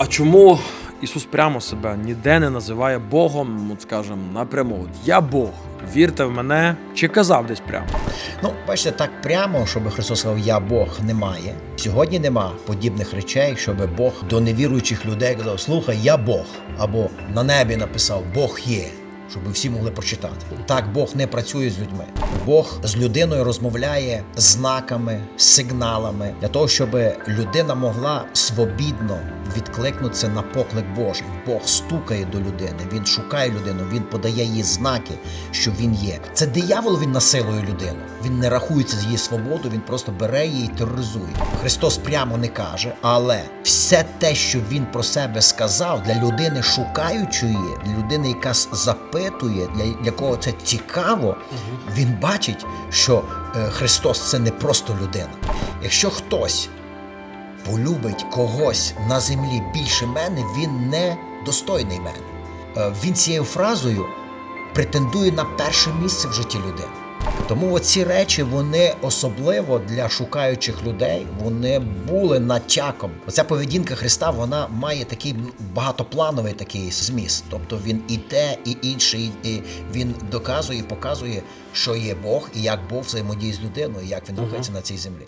А чому Ісус прямо себе ніде не називає Богом, от скажем, напряму? От я Бог, вірте в мене, чи казав десь прямо? Ну, бачите, так прямо, щоб Христос сказав, я Бог, немає. Сьогодні нема подібних речей, щоб Бог до невіруючих людей казав, слухай, я Бог. Або на небі написав Бог є. Щоб всі могли прочитати. Так Бог не працює з людьми. Бог з людиною розмовляє знаками, сигналами для того, щоб людина могла свобідно відкликнутися на поклик Божий. Бог стукає до людини, він шукає людину, він подає їй знаки, що він є. Це диявол він насилує людину. Він не рахується з її свободу, він просто бере її і тероризує. Христос прямо не каже, але все те, що він про себе сказав, для людини шукаючої, для людини, яка запитує, для, для кого це цікаво, він бачить, що е, Христос це не просто людина. Якщо хтось полюбить когось на землі більше мене, він не достойний мене. Е, Він цією фразою претендує на перше місце в житті людини. Тому оці речі вони особливо для шукаючих людей вони були натяком. Оця поведінка Христа вона має такий багатоплановий такий зміст. Тобто він і те, і інше, і- він доказує і показує, що є Бог, і як Бог взаємодіє з людиною, і як він рухається на цій землі.